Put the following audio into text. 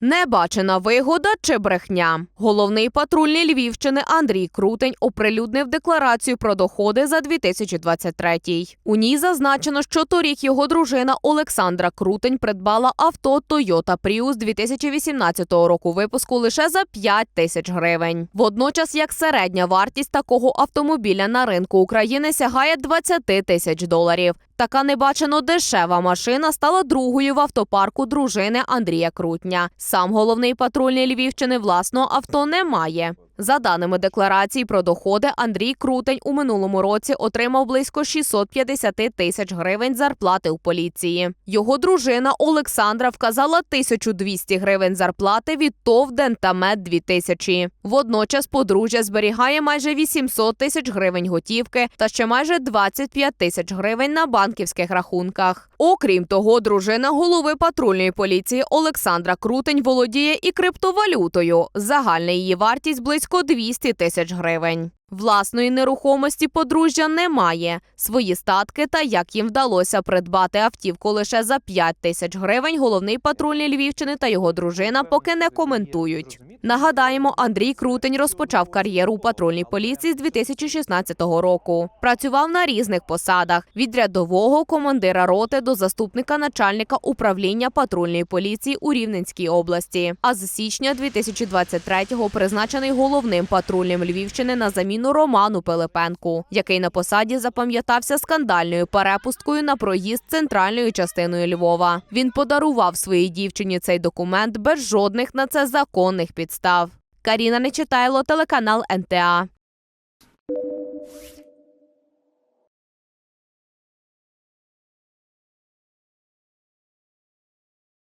Небачена вигода чи брехня. Головний патрульний Львівщини Андрій Крутень оприлюднив декларацію про доходи за 2023. У ній зазначено, що торік його дружина Олександра Крутень придбала авто Toyota Prius 2018 року випуску лише за 5 тисяч гривень. Водночас, як середня вартість такого автомобіля на ринку України сягає 20 тисяч доларів. Така небачено дешева машина стала другою в автопарку дружини Андрія Крутня. Сам головний патрульний Львівщини власного авто не має. За даними декларації про доходи, Андрій Крутень у минулому році отримав близько 650 тисяч гривень зарплати у поліції. Його дружина Олександра вказала 1200 гривень зарплати від ТОВ Дентамет 2000. Водночас подружжя зберігає майже 800 тисяч гривень готівки та ще майже 25 тисяч гривень на банківських рахунках. Окрім того, дружина голови патрульної поліції Олександра Крутень володіє і криптовалютою. Загальна її вартість близько 200 тисяч гривень. Власної нерухомості подружжя немає. Свої статки та як їм вдалося придбати автівку лише за 5 тисяч гривень. Головний патрульний Львівщини та його дружина поки не коментують. Нагадаємо, Андрій Крутень розпочав кар'єру у патрульній поліції з 2016 року. Працював на різних посадах: від рядового командира роти до заступника начальника управління патрульної поліції у Рівненській області. А з січня 2023-го призначений головним патрульним Львівщини на заміну Роману Пилипенку, який на посаді запам'ятався скандальною перепусткою на проїзд центральною частиною Львова. Він подарував своїй дівчині цей документ без жодних на це законних підстав. Каріна Нечитайло, телеканал НТА.